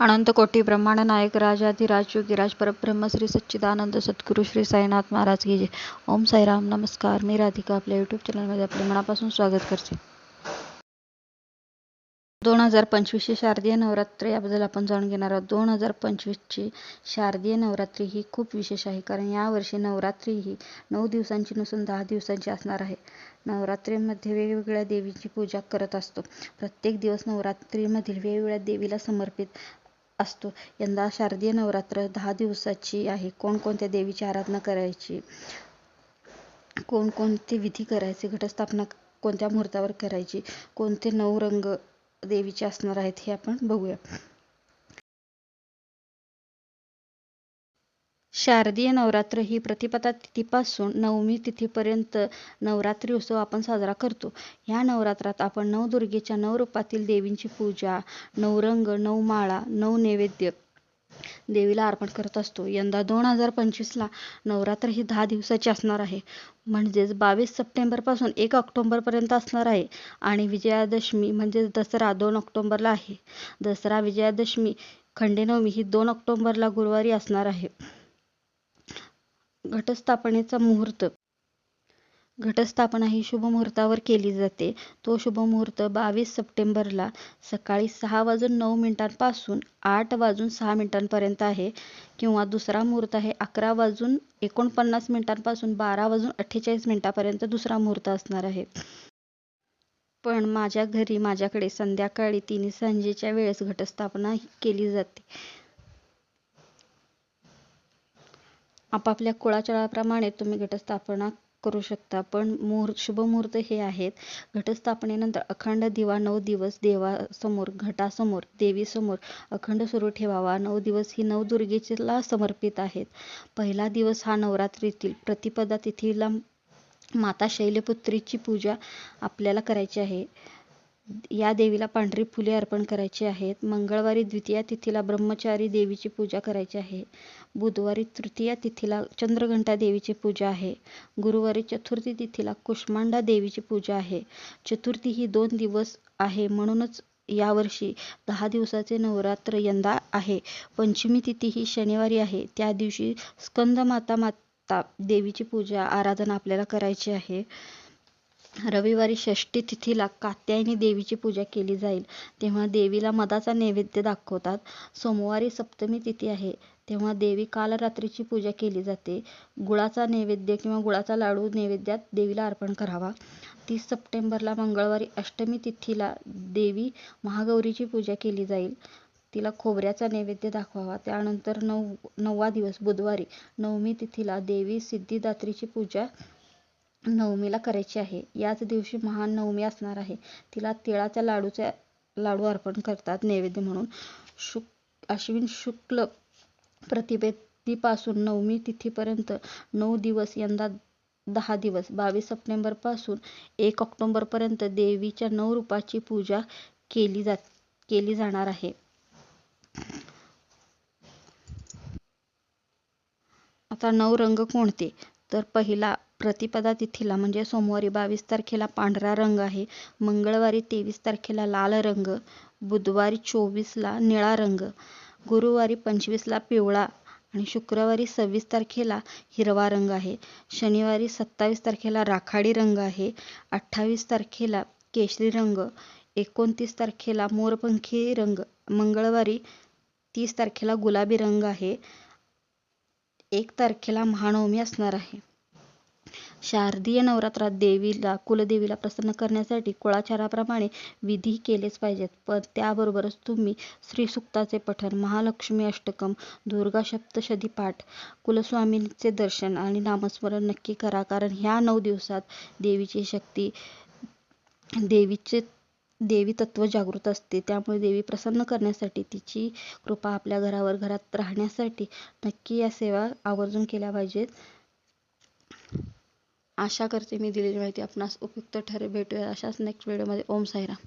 अनंत कोटी ब्रह्मांड नायक राजाधिराज योगीराज परब्रह्म श्री सच्चिदानंद सद्गुरू श्री साईनाथ महाराज की जय. ओम साईराम नमस्कार. मी राधिका आपल्या यूट्यूब चॅनलमध्ये आपले मनापासून स्वागत करते. दोन हजार पंचवीसची शारदीय नवरात्र याबद्दल आपण जाणून घेणार आहोत. दोन हजार पंचवीसची शारदीय नवरात्री ही खूप विशेष आहे कारण यावर्षी नवरात्री ही नऊ दिवसांची नसून दहा दिवसांची असणार आहे. नवरात्रीमध्ये वेगवेगळ्या देवीची पूजा करत असतो. प्रत्येक दिवस नवरात्रीमधील वेगवेगळ्या देवीला समर्पित असतो. यंदा शारदीय नवरात्र दहा दिवसाची आहे. कोणकोणत्या देवीची आराधना करायची? कोणकोणते विधी करायचे? घटस्थापना कोणत्या मुहूर्तावर करायची? कोणते नऊ रंग देवीचे असणार आहेत हे आपण बघूया. शारदीय नवरात्र ही प्रतिपदा तिथीपासून नवमी तिथीपर्यंत नवरात्री उत्सव आपण साजरा करतो. ह्या नवरात्रात आपण नवदुर्गेच्या नऊ रूपातील देवींची पूजा नवरंग नऊ माळा नऊ नैवेद्य देवीला अर्पण करत असतो. यंदा दोन हजार पंचवीसला नवरात्र ही दहा दिवसाची असणार आहे. म्हणजेच बावीस सप्टेंबरपासून एक ऑक्टोबरपर्यंत असणार आहे आणि विजयादशमी म्हणजेच दसरा दोन ऑक्टोबरला आहे. दसरा विजयादशमी खंडेनवमी ही दोन ऑक्टोबरला गुरुवारी असणार आहे. घटस्थापनेचा मुहूर्त. घटस्थापना ही शुभ मुहूर्तावर केली जाते. तो शुभ मुहूर्त बावीस सप्टेंबरला सकाळी सहा वाजून नऊ मिनिटांपासून आठ वाजून सहा मिनिटांपर्यंत आहे किंवा दुसरा मुहूर्त आहे अकरा वाजून एकोणपन्नास मिनिटांपासून बारा वाजून अठ्ठेचाळीस मिनिटांपर्यंत दुसरा मुहूर्त असणार आहे. पण माझ्या घरी माझ्याकडे संध्याकाळी तिन्ही सांजेच्या वेळेस घटस्थापना केली जाते. आपापल्या कुळाचाराप्रमाणे तुम्ही घटस्थापना करू शकता. पण मुहूर्त शुभ मुहूर्त हे आहेत. घटस्थापनेनंतर अखंड दिवा नऊ दिवस देवासमोर घटासमोर देवीसमोर अखंड सुरू ठेवावा. नऊ दिवस ही नवदुर्गेला समर्पित आहेत. पहिला दिवस हा नवरात्रीतील प्रतिपदा तिथीला माता शैलपुत्रीची पूजा आपल्याला करायची आहे. या देवीला पांढरी फुले अर्पण करायची आहेत. मंगळवारी द्वितीया तिथीला ब्रह्मचारी देवीची पूजा करायची आहे. बुधवारी तृतीया तिथीला चंद्रघंटा देवीची पूजा आहे. गुरुवारी चतुर्थी तिथीला कुष्मांडा देवीची पूजा आहे. चतुर्थी ही दोन दिवस आहे म्हणूनच यावर्षी दहा दिवसाचे नवरात्र यंदा आहे. पंचमी तिथी ही शनिवारी आहे. त्या दिवशी स्कंद माता माता देवीची पूजा आराधना आपल्याला करायची आहे. रविवारी षष्ठी तिथीला कात्यायनी देवीची पूजा केली जाईल. तेव्हा देवीला मधाचा नैवेद्य दाखवतात. सोमवारी सप्तमी तिथी आहे. तेव्हा देवी कालरात्रीची पूजा केली जाते. गुळाचा नैवेद्य किंवा गुळाचा लाडू नैवेद्यात देवीला अर्पण करावा. तीस सप्टेंबरला मंगळवारी अष्टमी तिथीला देवी महागौरीची पूजा केली जाईल. तिला खोबऱ्याचा नैवेद्य दाखवावा. त्यानंतर नऊ नववा दिवस बुधवारी नवमी तिथीला देवी सिद्धिदात्रीची पूजा नवमीला करायची आहे. याच दिवशी महान नवमी असणार आहे. तिला तिळाच्या लाडूच्या लाडू अर्पण करतात नैवेद्य म्हणून. शुक अश्विन शुक्ल प्रतिपदेपासून नवमी तिथीपर्यंत नऊ दिवस यंदा दहा दिवस. बावीस सप्टेंबरपासून एक ऑक्टोबरपर्यंत देवीच्या नऊ रूपाची पूजा केली जात केली जाणार आहे. आता नऊ रंग कोणते? तर पहिला प्रतिपदा तिथीला म्हणजे सोमवारी बावीस तारखेला पांढरा रंग आहे. मंगळवारी तेवीस तारखेला लाल रंग बुधवारी चोवीसला निळा रंग गुरुवारी पंचवीसला पिवळा आणि शुक्रवारी सव्वीस तारखेला हिरवा रंग आहे. शनिवारी सत्तावीस तारखेला राखाडी रंग आहे. अठ्ठावीस तारखेला केशरी रंग एकोणतीस तारखेला मोरपंखी रंग मंगळवारी तीस तारखेला गुलाबी रंग आहे. एक तारखेला महानवमी असणार आहे. शारदीय नवरात्रात देवीला कुलदेवीला प्रसन्न करण्यासाठी कुळाचाराप्रमाणे विधी केलेच पाहिजेत. पण त्याबरोबरच तुम्ही श्रीसुक्ताचे पठण महालक्ष्मी अष्टकम दुर्गा सप्तशती पाठ कुलस्वामींचे दर्शन आणि नामस्मरण नक्की करा. कारण ह्या नऊ दिवसात देवीची शक्ती देवीचे देवी तत्व जागृत असते. त्यामुळे देवी प्रसन्न करण्यासाठी तिची कृपा आपल्या घरावर घरात राहण्यासाठी नक्की या सेवा आवर्जून केल्या पाहिजेत. आशा करते मी दिलेली माहिती आपणास उपयुक्त ठरेल. भेटूया अशाच नेक्स्ट व्हिडिओमध्ये ओम साईराम.